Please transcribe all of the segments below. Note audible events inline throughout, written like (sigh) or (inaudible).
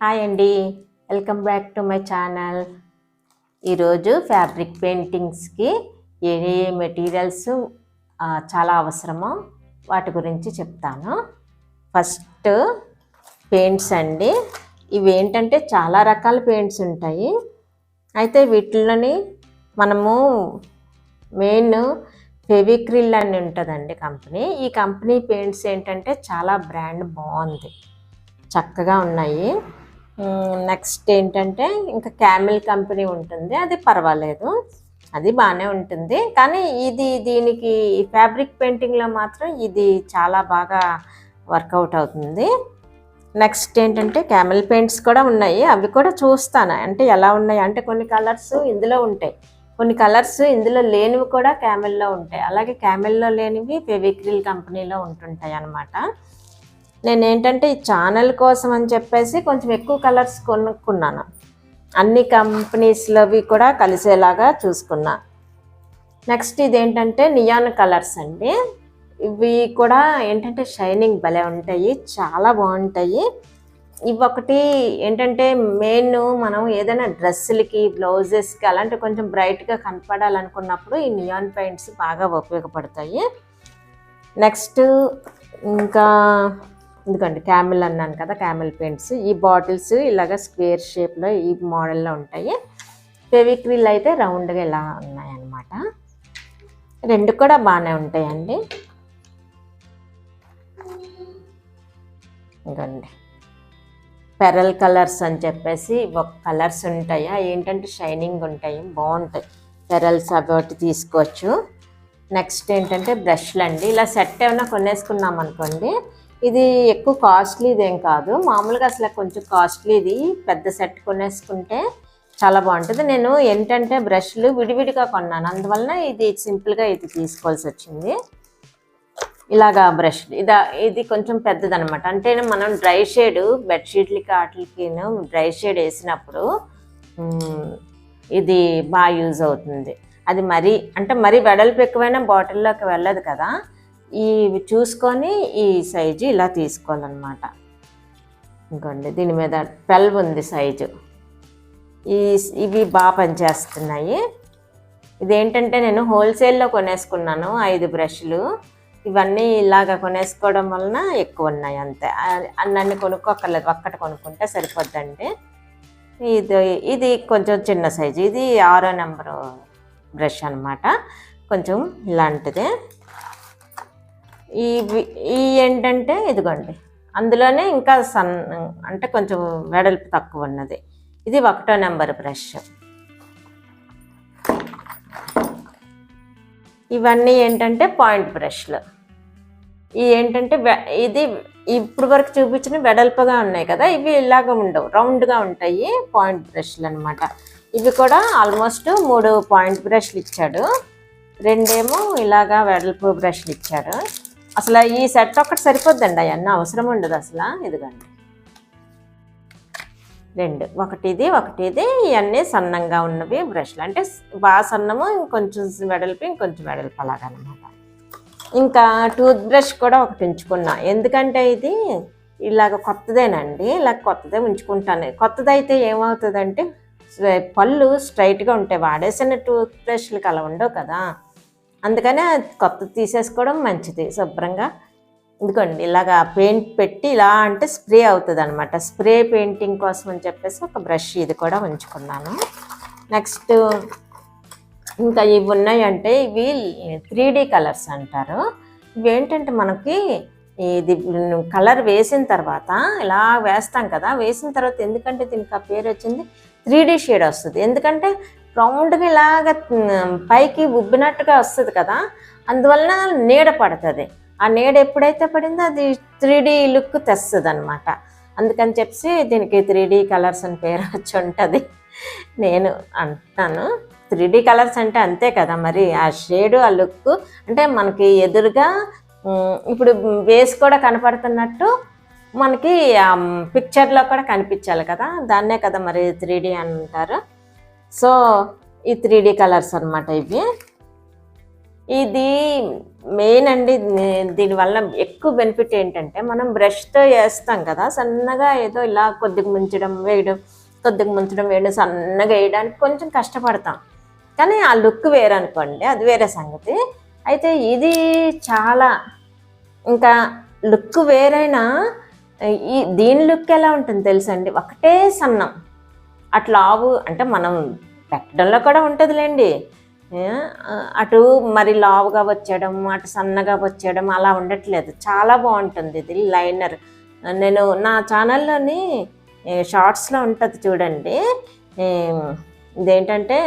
Hi అండి. Welcome back to my channel. ఈరోజు fabric పెయింటింగ్స్కి ఏ ఏ మెటీరియల్స్ చాలా అవసరమో వాటి గురించి చెప్తాను. ఫస్ట్ పెయింట్స్ అండి. ఇవి ఏంటంటే చాలా రకాల పెయింట్స్ ఉంటాయి. అయితే వీటిలోని మనము మెయిన్ ఫెవిక్రిల్ అని ఉంటుందండి కంపెనీ. ఈ కంపెనీ పెయింట్స్ ఏంటంటే చాలా బ్రాండ్ బాగుంది. చక్కగా ఉన్నాయి. నెక్స్ట్ ఏంటంటే ఇంకా క్యామిల్ కంపెనీ ఉంటుంది అది పర్వాలేదు. అది బాగానే ఉంటుంది. కానీ ఇది దీనికి ఫ్యాబ్రిక్ పెయింటింగ్లో మాత్రం ఇది చాలా బాగా వర్కౌట్ అవుతుంది. నెక్స్ట్ ఏంటంటే క్యామెల్ పెయింట్స్ కూడా ఉన్నాయి. అవి కూడా చూస్తాను. అంటే ఎలా ఉన్నాయి? అంటే కొన్ని కలర్స్ ఇందులో ఉంటాయి. కొన్ని కలర్స్ ఇందులో లేనివి కూడా క్యామెల్లో ఉంటాయి. అలాగే క్యామెల్లో లేనివి ఫెవిక్రిల్ కంపెనీలో ఉంటుంటాయి అన్నమాట నేను ఏంటంటే ఈ ఛానల్ కోసం అని చెప్పేసి కొంచెం ఎక్కువ కలర్స్ కొనుక్కున్నాను. అన్ని కంపెనీస్లోవి కూడా కలిసేలాగా చూసుకున్నా. నెక్స్ట్ ఇదేంటంటే నియాన్ కలర్స్ అండి. ఇవి కూడా ఏంటంటే షైనింగ్ భలే ఉంటాయి చాలా బాగుంటాయి. ఇవి ఒకటి ఏంటంటే మెయిన్ మనం ఏదైనా డ్రెస్సులకి బ్లౌజెస్కి అలాంటి కొంచెం బ్రైట్గా కనపడాలనుకున్నప్పుడు ఈ నియాన్ పెయింట్స్ బాగా ఉపయోగపడతాయి. నెక్స్ట్ ఇంకా ఎందుకండి క్యామిల్ అన్నాను కదా క్యామిల్ పెయింట్స్. ఈ బాటిల్స్ ఇలాగ స్క్వేర్ షేప్లో ఈ మోడల్లో ఉంటాయి. ఫెవిక్రిల్ అయితే రౌండ్గా ఇలా ఉన్నాయన్నమాట. రెండు కూడా బాగానే ఉంటాయండి. ఇదండి పెరల్ కలర్స్ అని చెప్పేసి ఒక కలర్స్ ఉంటాయి? ఏంటంటే షైనింగ్ ఉంటాయి బాగుంటాయి. పెరల్స్ అవి ఒకటి తీసుకోవచ్చు. నెక్స్ట్ ఏంటంటే బ్రష్లు అండి ఇలా సెట్ ఏమైనా కొనేసుకున్నాం అనుకోండి ఇది ఎక్కువ కాస్ట్లీది ఏం కాదు. మామూలుగా అసలు కొంచెం కాస్ట్లీది పెద్ద సెట్ కొనేసుకుంటే చాలా బాగుంటుంది. నేను ఏంటంటే బ్రష్లు విడివిడిగా కొన్నాను. అందువలన ఇది సింపుల్గా ఇది తీసుకోవాల్సి వచ్చింది. ఇలాగా బ్రష్. ఇది ఇది కొంచెం పెద్దదనమాట. అంటే మనం డ్రై షేడ్ బెడ్షీట్లకి వాటికి డ్రై షేడ్ వేసినప్పుడు ఇది బాగా యూజ్ అవుతుంది. అది మరీ అంటే మరీ వెడల్పు ఎక్కువైనా బాటిల్లోకి వెళ్ళదు కదా. ఇవి చూసుకొని ఈ సైజు ఇలా తీసుకోవాలన్నమాట. ఇంకోండి దీని మీద ట్వెల్వ్ ఉంది సైజు. ఈ ఇవి బాగా పనిచేస్తున్నాయి. ఇదేంటంటే నేను హోల్సేల్లో కొనేసుకున్నాను ఐదు బ్రష్లు. ఇవన్నీ ఇలాగ కొనేసుకోవడం వలన ఎక్కువ ఉన్నాయి అంతే. ఆ- అన్నీ కొనుక్కోక్కర్లేదు ఒక్కటి కొనుక్కుంటే సరిపోద్దండి. ఇది ఇది కొంచెం చిన్న సైజు. ఇది ఆరో నెంబరు బ్రష్ అన్నమాట. కొంచెం ఇలాంటిదే. ఇవి ఈ ఏంటంటే ఇదిగోండి. అందులోనే ఇంకా సన్ అంటే కొంచెం వెడల్పు తక్కువ ఉన్నది. ఇది ఒకటో నెంబర్ బ్రష్. ఇవన్నీ ఏంటంటే పాయింట్ బ్రష్లు. ఈ ఏంటంటే ఇది ఇప్పుడు వరకు చూపించిన వెడల్పుగా ఉన్నాయి కదా ఇవి ఇలాగ ఉండవు. రౌండ్గా ఉంటాయి పాయింట్ బ్రష్లు అనమాట ఇవి కూడా ఆల్మోస్ట్ మూడు పాయింట్ బ్రష్లు ఇచ్చాడు. రెండేమో ఇలాగా వెడల్పు బ్రష్లు ఇచ్చాడు. అసలు ఈ సెట్ ఒక్కటి సరిపోద్దండి అవన్నీ అవసరం ఉండదు అసలు. ఇదిగండి. రెండు. ఒకటి ఇది ఒకటి ఇది ఇవన్నీ సన్నంగా ఉన్నవి బ్రష్లు. అంటే బాగా సన్నము ఇంకొంచెం వెడల్పు ఇంకొంచెం వెడల్పు అలాగనమాట. ఇంకా టూత్ బ్రష్ కూడా ఒకటి ఉంచుకున్నా. ఎందుకంటే ఇది ఇలాగ కొత్తదేనండి. ఇలా కొత్తదే ఉంచుకుంటాను. కొత్తదైతే ఏమవుతుందంటే పళ్ళు స్ట్రైట్గా ఉంటాయి వాడేసిన టూత్ బ్రష్లు అలా ఉండవు కదా. అందుకనే కొత్తది తీసేసుకోవడం మంచిది శుభ్రంగా. ఎందుకండి ఇలాగా పెయింట్ పెట్టి ఇలా అంటే స్ప్రే అవుతుంది అనమాట స్ప్రే పెయింటింగ్ కోసం అని చెప్పేసి ఒక బ్రష్ ఇది కూడా ఉంచుకున్నాను. నెక్స్ట్ ఇంకా ఇవి ఉన్నాయంటే ఇవి త్రీ డీ కలర్స్ అంటారు. ఇవి ఏంటంటే మనకి ఇది కలర్ వేసిన తర్వాత ఇలా వేస్తాం కదా వేసిన తర్వాత ఎందుకంటే దీనికి ఆ పేరు వచ్చింది? త్రీ డీ షేడ్ వస్తుంది. ఎందుకంటే రౌండ్గా ఇలాగ పైకి ఉబ్బినట్టుగా వస్తుంది కదా అందువలన నీడ పడుతుంది. ఆ నీడ ఎప్పుడైతే పడిందో అది త్రీ డీ లుక్ తెస్తుంది అనమాట అందుకని చెప్పి దీనికి త్రీ డీ కలర్స్ అని పేరు వచ్చి ఉంటుంది. నేను అంటాను త్రీ డీ కలర్స్ అంటే అంతే కదా మరి ఆ షేడు ఆ లుక్. అంటే మనకి ఎదురుగా ఇప్పుడు వేస్ కూడా కనపడుతున్నట్టు మనకి పిక్చర్లో కూడా కనిపించాలి కదా దాన్నే కదా మరి త్రీ డీ అంటారు. సో ఈ త్రీ డీ కలర్స్ అనమాట ఇవి. ఇది మెయిన్ అండి దీనివల్ల ఎక్కువ ఎక్కువ బెనిఫిట్ ఏంటంటే మనం బ్రష్తో వేస్తాం కదా సన్నగా ఏదో ఇలా కొద్దిగా ముంచడం వేయడం కొద్దిగా ముంచడం వేయడం సన్నగా వేయడానికి కొంచెం కష్టపడతాం. కానీ ఆ లుక్ వేరనుకోండి అది వేరే సంగతి. అయితే ఇది చాలా ఇంకా లుక్ వేరైనా ఈ దీని లుక్ ఎలా ఉంటుంది తెలుసండి ఒకటే సన్నం. అట్లా ఆవు అంటే మనం పెట్టడంలో కూడా ఉంటుందిలేండి. అటు మరి లావుగా వచ్చేయడం అటు సన్నగా వచ్చేయడం అలా ఉండట్లేదు. చాలా బాగుంటుంది ఇది లైనర్. నేను నా ఛానల్లోని షార్ట్స్లో ఉంటుంది చూడండి. ఇదేంటంటే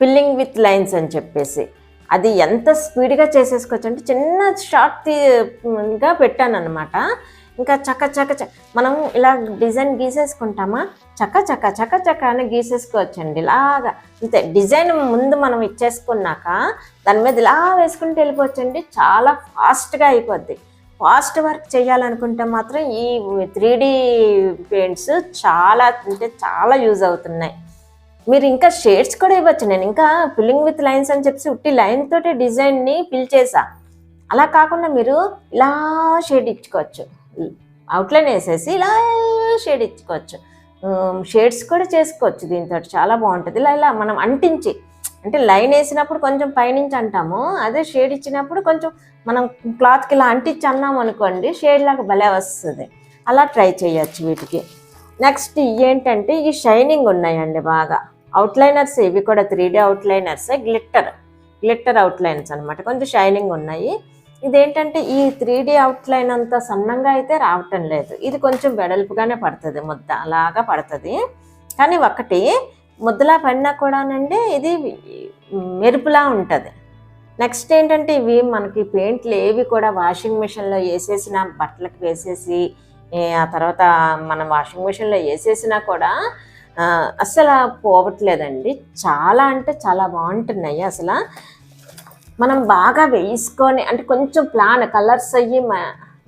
పిల్లింగ్ విత్ లైన్స్ అని చెప్పేసి. అది ఎంత స్పీడ్గా చేసేసుకోవచ్చు అంటే చిన్న షార్ట్గా పెట్టాను అనమాట ఇంకా చక్క చక్క చక్క మనం ఇలా డిజైన్ గీసేసుకుంటామా? చక్క చక్క చక్క చక్క అని గీసేసుకోవచ్చండి. ఇలాగా అంతే డిజైన్ ముందు మనం ఇచ్చేసుకున్నాక దాని మీద ఇలా వేసుకుంటూ వెళ్ళిపోవచ్చండి. చాలా ఫాస్ట్గా అయిపోద్ది. ఫాస్ట్ వర్క్ చేయాలనుకుంటే మాత్రం ఈ త్రీ పెయింట్స్ చాలా అంటే చాలా యూజ్ అవుతున్నాయి. మీరు ఇంకా షేడ్స్ కూడా ఇవ్వచ్చు. నేను ఇంకా ఫిల్లింగ్ విత్ లైన్స్ అని చెప్పి ఉట్టి లైన్ తోటి డిజైన్ని ఫిల్ చేసా అలా కాకుండా మీరు ఇలా షేడ్ ఇచ్చుకోవచ్చు. అవుట్లైన్ వేసేసి ఇలా షేడ్ ఇచ్చుకోవచ్చు. షేడ్స్ కూడా చేసుకోవచ్చు దీంతో. చాలా బాగుంటుంది. ఇలా ఇలా మనం అంటించి అంటే లైన్ వేసినప్పుడు కొంచెం పైనుంచి అంటాము. అదే షేడ్ ఇచ్చినప్పుడు కొంచెం మనం క్లాత్కి ఇలా అంటించి అన్నాం అనుకోండి షేడ్ లాగా భలే వస్తుంది. అలా ట్రై చేయొచ్చు వీటికి. నెక్స్ట్ ఏంటంటే ఈ షైనింగ్ ఉన్నాయండి బాగా. అవుట్లైనర్స్ ఇవి కూడా three D outliners glitter. Glitter outlines అనమాట కొంచెం షైనింగ్ ఉన్నాయి. ఇదేంటంటే ఈ త్రీ డీ అవుట్లైన్ అంత సన్నంగా అయితే రావటం లేదు. ఇది కొంచెం వెడల్పుగానే పడుతుంది ముద్ద అలాగా పడుతుంది. కానీ ఒకటి ముద్దలా పడినా కూడానండి ఇది మెరుపులా ఉంటుంది. నెక్స్ట్ ఏంటంటే ఇవి మనకి పెయింట్లు ఏవి కూడా వాషింగ్ మిషన్లో వేసేసిన బట్టలకు వేసేసి ఆ తర్వాత మనం వాషింగ్ మిషన్లో వేసేసినా కూడా ఆ, అసలు పోవట్లేదండి. చాలా అంటే చాలా బాగుంటున్నాయి అసలు. మనం బాగా వేసుకొని అంటే కొంచెం ప్లాన్ కలర్స్ అయ్యి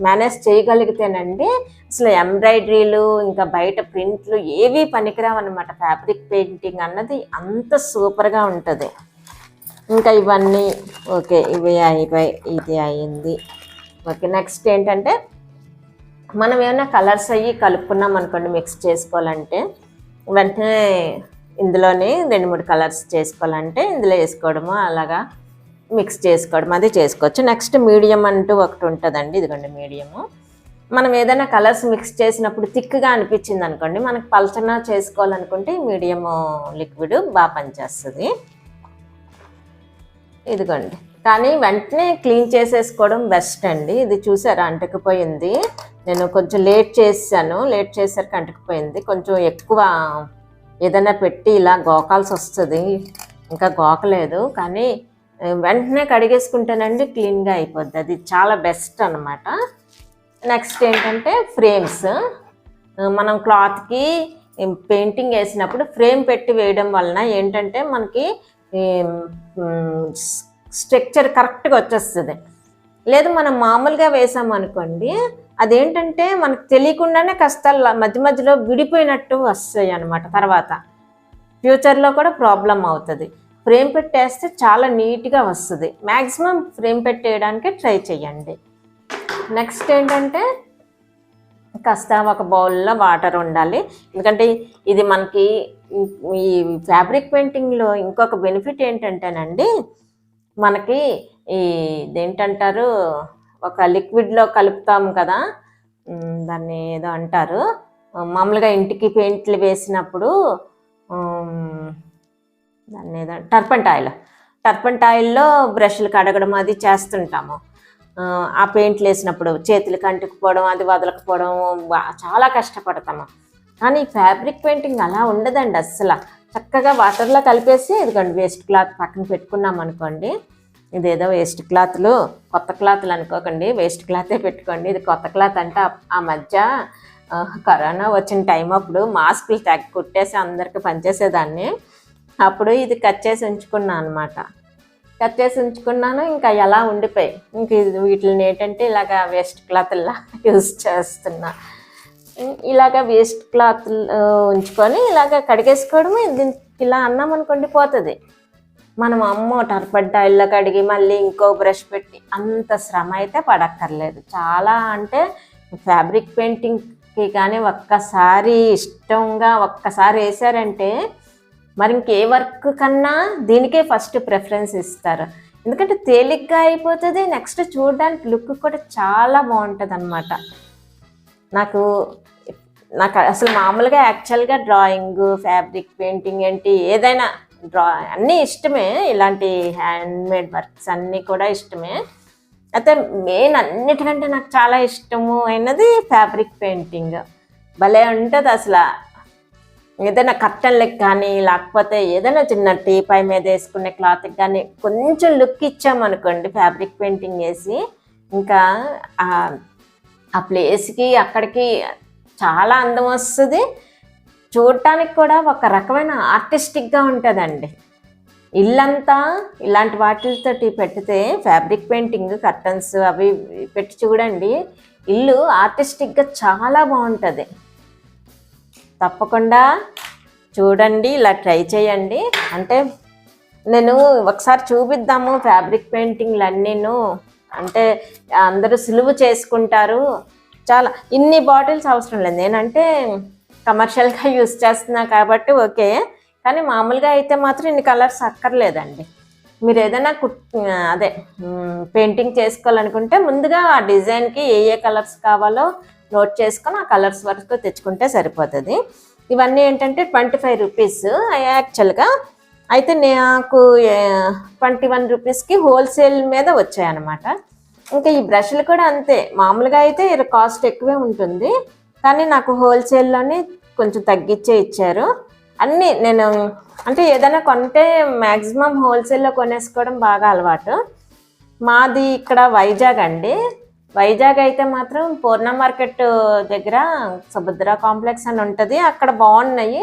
మేనేజ్ చేయగలిగితేనండి అసలు ఎంబ్రాయిడరీలు ఇంకా బయట ప్రింట్లు ఏవి పనికిరావు అనమాట ఫ్యాబ్రిక్ పెయింటింగ్ అన్నది అంత సూపర్గా ఉంటుంది. ఇంకా ఇవన్నీ ఓకే ఇవి అయిపోయి ఇది అయింది. ఓకే నెక్స్ట్ ఏంటంటే మనం ఏమైనా కలర్స్ అయ్యి కలుపుకున్నాం అనుకోండి మిక్స్ చేసుకోవాలంటే వెంటనే ఇందులోనే రెండు మూడు కలర్స్ చేసుకోవాలంటే ఇందులో వేసుకోవడము అలాగా మిక్స్ చేసుకోవడం అది చేసుకోవచ్చు. నెక్స్ట్ మీడియం అంటూ ఒకటి ఉంటుందండి. ఇదిగోండి మీడియము మనం ఏదైనా కలర్స్ మిక్స్ చేసినప్పుడు థిక్గా అనిపించింది అనుకోండి మనకు పలచన చేసుకోవాలనుకుంటే మీడియం లిక్విడ్ బాగా పనిచేస్తుంది. ఇదిగోండి. కానీ వెంటనే క్లీన్ చేసేసుకోవడం బెస్ట్ అండి. ఇది చూసారా? అంటుకుపోయింది. నేను కొంచెం లేట్ చేశాను. లేట్ చేసరికి అంటుకుపోయింది. కొంచెం ఎక్కువ ఏదైనా పెట్టి ఇలా గోకాల్సి వస్తుంది. ఇంకా గోకలేదు. కానీ వెంటనే కడిగేసుకుంటేనండి క్లీన్గా అయిపోద్ది. అది చాలా బెస్ట్ అనమాట నెక్స్ట్ ఏంటంటే ఫ్రేమ్స్. మనం క్లాత్కి పెయింటింగ్ వేసినప్పుడు ఫ్రేమ్ పెట్టి వేయడం వలన ఏంటంటే మనకి స్ట్రక్చర్ కరెక్ట్గా వచ్చేస్తుంది. లేదు మనం మామూలుగా వేసామనుకోండి అదేంటంటే మనకు తెలియకుండానే కష్టాలు మధ్య మధ్యలో విడిపోయినట్టు వస్తాయి అన్నమాట తర్వాత. ఫ్యూచర్లో కూడా ప్రాబ్లం అవుతుంది. ఫ్రేమ్ పెట్టేస్తే చాలా నీట్గా వస్తుంది. మ్యాక్సిమం ఫ్రేమ్ పెట్టేయడానికి ట్రై చేయండి నెక్స్ట్ ఏంటంటే కాస్త ఒక బౌల్లో వాటర్ ఉండాలి. ఎందుకంటే ఇది మనకి ఈ ఫ్యాబ్రిక్ పెయింటింగ్లో ఇంకొక బెనిఫిట్ ఏంటంటేనండి మనకి ఈ ఇదేంటంటారు ఒక లిక్విడ్లో కలుపుతాం కదా దాన్ని ఏదో అంటారు. మామూలుగా ఇంటికి పెయింట్లు వేసినప్పుడు దాన్ని ఏదో టర్పంటాయిల్ టర్పంటాయిల్లో బ్రష్లు కడగడం అది చేస్తుంటాము. ఆ, పెయింట్లు వేసినప్పుడు చేతులకు కంటుకుపోవడం అది వదలకపోవడం చాలా కష్టపడతాము. కానీ ఫ్యాబ్రిక్ పెయింటింగ్ అలా ఉండదండి అస్సలు. చక్కగా వాటర్లో కలిపేసి ఇదిగోండి వేస్ట్ క్లాత్ పక్కన పెట్టుకున్నాం అనుకోండి ఇదేదో వేస్ట్ క్లాత్లు కొత్త క్లాత్లు అనుకోకండి వేస్ట్ క్లాతే పెట్టుకోండి ఇది కొత్త క్లాత్ అంటే ఆ- మధ్య కరోనా వచ్చిన టైం అప్పుడు మాస్కులు తెగ కుట్టేసి అందరికి పనిచేసేదాన్ని. అప్పుడు ఇది కట్ చేసి ఉంచుకున్నాను అనమాట కట్ చేసి ఉంచుకున్నాను ఇంకా ఎలా ఉండిపోయి. ఇంక ఇది వీటిని ఏంటంటే ఇలాగ వేస్ట్ క్లాత్లా యూజ్ చేస్తున్నా. ఇలాగ వేస్ట్ క్లాత్ ఉంచుకొని ఇలాగ కడిగేసుకోవడమే. దీనికి ఇలా అన్నాం అనుకోండి పోతుంది. మనం అమ్మో టర్పడ్డాయిల్లో కడిగి మళ్ళీ ఇంకో బ్రష్ పెట్టి అంత శ్రమ అయితే పడక్కర్లేదు. చాలా అంటే ఫ్యాబ్రిక్ పెయింటింగ్కి కానీ ఒక్కసారి ఇష్టంగా ఒక్కసారి వేసారంటే మరి ఇంకే వర్క్ కన్నా దీనికే ఫస్ట్ ప్రిఫరెన్స్ ఇస్తారు. ఎందుకంటే తేలిగ్గా అయిపోతుంది నెక్స్ట్ చూడడానికి లుక్ కూడా చాలా బాగుంటుంది అనమాట నాకు నాకు అసలు మామూలుగా యాక్చువల్గా డ్రాయింగ్ ఫ్యాబ్రిక్ పెయింటింగ్ ఏంటి ఏదైనా డ్రా అన్నీ ఇష్టమే. ఇలాంటి హ్యాండ్మేడ్ వర్క్స్ అన్నీ కూడా ఇష్టమే. అయితే మెయిన్ అన్నిటికంటే నాకు చాలా ఇష్టము అయినది ఫ్యాబ్రిక్ పెయింటింగ్. భలే ఉంటుంది అసలు. ఏదైనా కట్టన్లకు కానీ లేకపోతే ఏదైనా చిన్న టీపై మీద వేసుకునే క్లాత్కి కానీ కొంచెం లుక్ ఇచ్చామనుకోండి ఫ్యాబ్రిక్ పెయింటింగ్ వేసి ఇంకా ఆ- ఆ ప్లేస్కి అక్కడికి చాలా అందం వస్తుంది. చూడటానికి కూడా ఒక రకమైన ఆర్టిస్టిక్గా ఉంటుందండి. ఇల్లంతా ఇలాంటి వాటితోటి పెడితే ఫ్యాబ్రిక్ పెయింటింగ్ కర్టన్స్ అవి పెట్టి చూడండి ఇల్లు ఆర్టిస్టిక్గా చాలా బాగుంటుంది. తప్పకుండా చూడండి ఇలా ట్రై చేయండి. అంటే నేను ఒకసారి చూపిద్దాము ఫ్యాబ్రిక్ పెయింటింగ్లు అన్నీను అంటే అందరూ సులువు చేసుకుంటారు. చాలా ఇన్ని బాటిల్స్ అవసరం లేదు. నేనంటే కమర్షియల్గా (laughs) యూస్ చేస్తున్నా కాబట్టి ఓకే. కానీ మామూలుగా అయితే మాత్రం ఇన్ని కలర్స్ అక్కర్లేదండి. మీరు ఏదైనా కుట్ అదే పెయింటింగ్ చేసుకోవాలనుకుంటే ముందుగా ఆ డిజైన్కి ఏ ఏ కలర్స్ కావాలో నోట్ చేసుకొని ఆ కలర్స్ వరకు తెచ్చుకుంటే సరిపోతుంది. ఇవన్నీ ఏంటంటే ట్వంటీ ఫైవ్ రూపీస్ యాక్చువల్గా. అయితే నాకు ట్వంటీ వన్ రూపీస్కి హోల్సేల్ మీద వచ్చాయన్నమాట. ఇంకా ఈ బ్రష్లు కూడా అంతే. మామూలుగా అయితే కాస్ట్ ఎక్కువే ఉంటుంది. కానీ నాకు హోల్సేల్లోనే కొంచెం తగ్గించే ఇచ్చారు. అన్నీ నేను అంటే ఏదైనా కొంటే మ్యాక్సిమం హోల్సేల్లో కొనేసుకోవడం బాగా అలవాటు. మాది ఇక్కడ వైజాగ్ అండి. వైజాగ్ అయితే మాత్రం పూర్ణ మార్కెట్ దగ్గర సుభద్ర కాంప్లెక్స్ అని ఉంటుంది. అక్కడ బాగున్నాయి.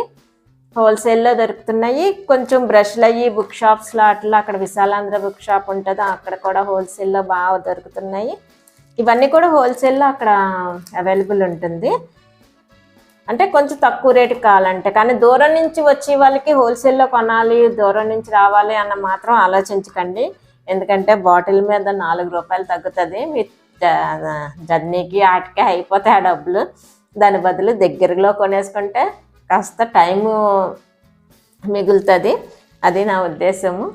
హోల్సేల్లో దొరుకుతున్నాయి. కొంచెం బ్రష్లు అయ్యి బుక్ షాప్స్లో అట్లా అక్కడ విశాలాంధ్ర బుక్ షాప్ ఉంటుంది. అక్కడ కూడా హోల్సేల్లో బాగా దొరుకుతున్నాయి. ఇవన్నీ కూడా హోల్సేల్లో అక్కడ అవైలబుల్ ఉంటుంది. అంటే కొంచెం తక్కువ రేటుకి కావాలంటే కానీ దూరం నుంచి వచ్చే వాళ్ళకి హోల్సేల్లో కొనాలి దూరం నుంచి రావాలి అన్న మాత్రం ఆలోచించకండి. ఎందుకంటే బాటిల్ మీద నాలుగు రూపాయలు తగ్గుతుంది. మీ జర్నీకి ఆటికి అయిపోతాయి ఆ డబ్బులు. దాని బదులు దగ్గరలో కొనేసుకుంటే కాస్త టైము మిగులుతుంది. అది నా ఉద్దేశము.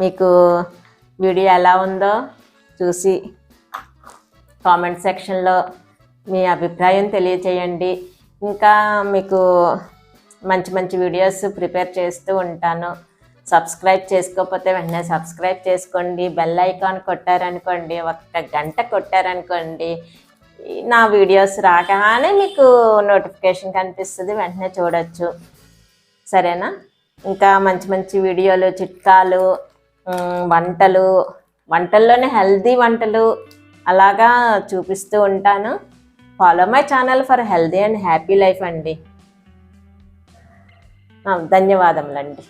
మీకు వీడియో ఎలా ఉందో చూసి కామెంట్ సెక్షన్లో మీ అభిప్రాయం తెలియచేయండి. ఇంకా మీకు మంచి మంచి వీడియోస్ ప్రిపేర్ చేస్తూ ఉంటాను. సబ్స్క్రైబ్ చేసుకోకపోతే వెంటనే సబ్స్క్రైబ్ చేసుకోండి బెల్ ఐకాన్ కొట్టారనుకోండి ఒక్క గంట కొట్టారనుకోండి నా వీడియోస్ రాగానే మీకు నోటిఫికేషన్ కనిపిస్తుంది వెంటనే చూడొచ్చు. సరేనా? ఇంకా మంచి మంచి వీడియోలు చిట్కాలు వంటలు వంటల్లోనే హెల్తీ వంటలు అలాగా చూపిస్తూ ఉంటాను. Follow my channel for healthy and happy life అండి. ధన్యవాదములండి.